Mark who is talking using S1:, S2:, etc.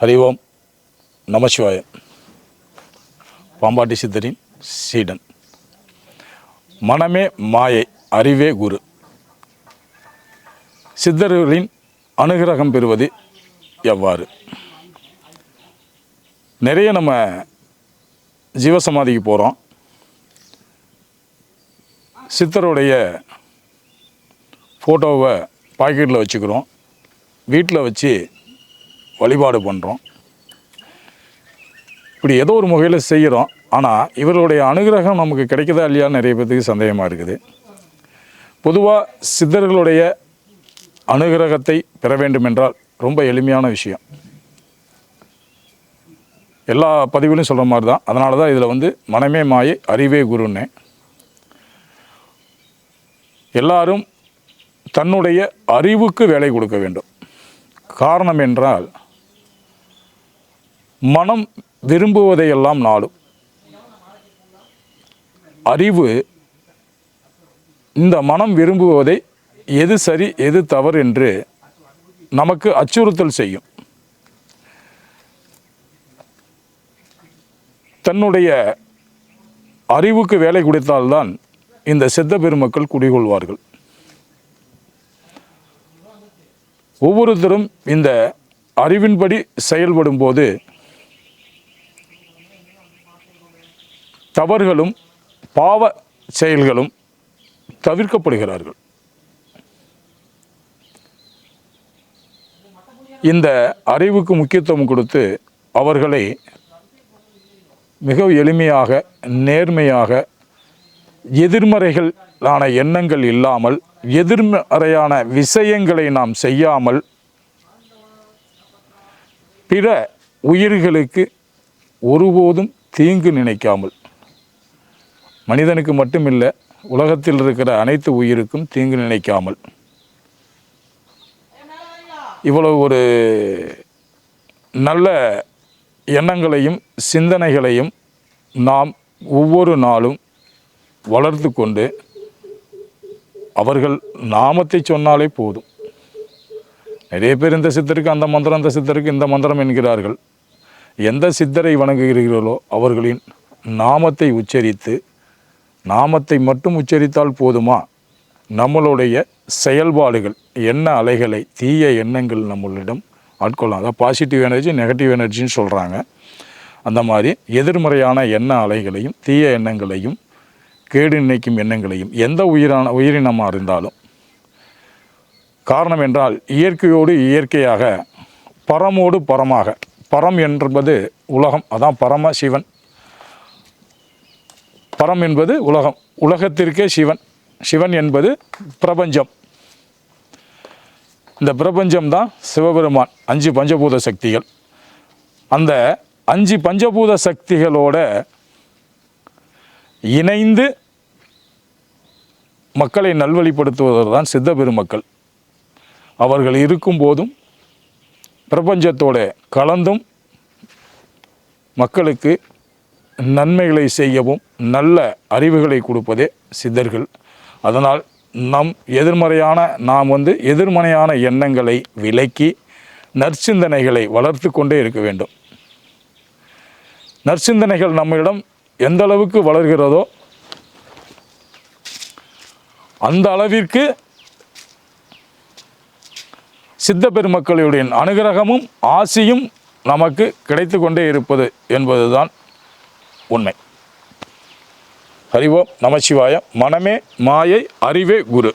S1: ஹரி ஓம் நமசிவாய பாம்பாட்டி சித்தரின் சீடன் மனமே மாயை அறிவே குரு। சித்தர்களின் அனுகிரகம் பெறுவது எவ்வாறு? நிறைய நம்ம ஜீவசமாதிக்கு போகிறோம் சித்தருடைய ஃபோட்டோவை பாக்கெட்டில் வச்சுக்கிறோம். வீட்டில் வச்சு வழிபாடு பண்ணுறோம் இப்படி ஏதோ ஒரு முகையில் செய்கிறோம் ஆனால் இவர்களுடைய அனுகிரகம் நமக்கு கிடைக்குதா இல்லையான்னு நிறைய பேர்த்துக்கு சந்தேகமாக இருக்குது. பொதுவாக சித்தர்களுடைய அனுகிரகத்தை பெற வேண்டுமென்றால் ரொம்ப எளிமையான விஷயம். எல்லா பதிவுலையும் சொல்கிற மாதிரி தான் அதனால தான் இதில் வந்து மனமே மாயை அறிவே குருன்னே. எல்லாரும் தன்னுடைய அறிவுக்கு வேலை கொடுக்க வேண்டும். காரணம் என்றால் மனம் விரும்புவதையெல்லாம் நாடும். அறிவு இந்த மனம் விரும்புவதை எது சரி எது தவறு என்று நமக்கு அச்சுறுத்தல் செய்யும். தன்னுடைய அறிவுக்கு வேலை கொடுத்தால்தான் இந்த சித்த பெருமக்கள் குடிகொள்வார்கள். ஒவ்வொருத்தரும் இந்த அறிவின்படி செயல்படும் போது தவறுகளும் பாவ செயல்களும் தவிர்க்கப்படுகிறார்கள். இந்த அறிவுக்கு முக்கியத்துவம் கொடுத்து அவர்களை மிக எளிமையாக நேர்மையாக எதிர்மறைகளான எண்ணங்கள் இல்லாமல் எதிர்மறையான விஷயங்களை நாம் செய்யாமல் பிற உயிர்களுக்கு ஒருபோதும் தீங்கு நினைக்காமல் மனிதனுக்கு மட்டுமில்லை உலகத்தில் இருக்கிற அனைத்து உயிருக்கும் தீங்கு நினைக்காமல். இவ்வளவு ஒரு நல்ல எண்ணங்களையும் சிந்தனைகளையும் நாம் ஒவ்வொரு நாளும் வளர்த்து கொண்டு அவர்கள் நாமத்தை சொன்னாலே போதும். நிறைய பேர் இந்த சித்தருக்கு அந்த மந்திரம் அந்த சித்தருக்கு இந்த மந்திரம் என்கிறார்கள். எந்த சித்தரை வணங்குகிறீர்களோ அவர்களின் நாமத்தை உச்சரித்து நாமத்தை மட்டும் உச்சரித்தால் போதுமா? நம்மளுடைய செயல்பாடுகள் எண்ண அலைகளை தீய எண்ணங்கள் நம்மளிடம் ஆட்கொள்ளலாம் அதாவது பாசிட்டிவ் எனர்ஜி நெகட்டிவ் எனர்ஜின்னு சொல்கிறாங்க அந்த மாதிரி எதிர்மறையான எண்ண அலைகளையும் தீய எண்ணங்களையும் கேடு நினைக்கும் எண்ணங்களையும் எந்த உயிரான உயிரினமாக இருந்தாலும். காரணம் என்றால் இயற்கையோடு இயற்கையாக பரமோடு பரமாக பரம் என்பது உலகம் அதான் பரம சிவன். பரம் என்பது உலகம். உலகத்திற்கே சிவன். சிவன் என்பது பிரபஞ்சம். இந்த பிரபஞ்சம் தான் சிவபெருமான். அஞ்சு பஞ்சபூத சக்திகள். அந்த அஞ்சு பஞ்சபூத சக்திகளோட இணைந்து மக்களை நல்வழிப்படுத்துவதற்கு தான் சித்த பெருமக்கள். அவர்கள் இருக்கும் போதும் பிரபஞ்சத்தோட கலந்தும் மக்களுக்கு நன்மைகளை செய்யவும் நல்ல அறிவுகளை கொடுப்பதே சித்தர்கள். அதனால் நம் எதிர்மறையான நாம் வந்து எதிர்மறையான எண்ணங்களை விலக்கி நற்சிந்தனைகளை வளர்த்து கொண்டே இருக்க வேண்டும். நற்சிந்தனைகள் நம்மிடம் எந்த அளவுக்கு வளர்கிறதோ அந்த அளவிற்கு சித்த பெருமக்களுடைய அனுகிரகமும் ஆசியும் நமக்கு கிடைத்து கொண்டே இருப்பது என்பதுதான் உண்மை. ஹரிவோம் நமசிவாய மனமே மாயை அறிவே குரு.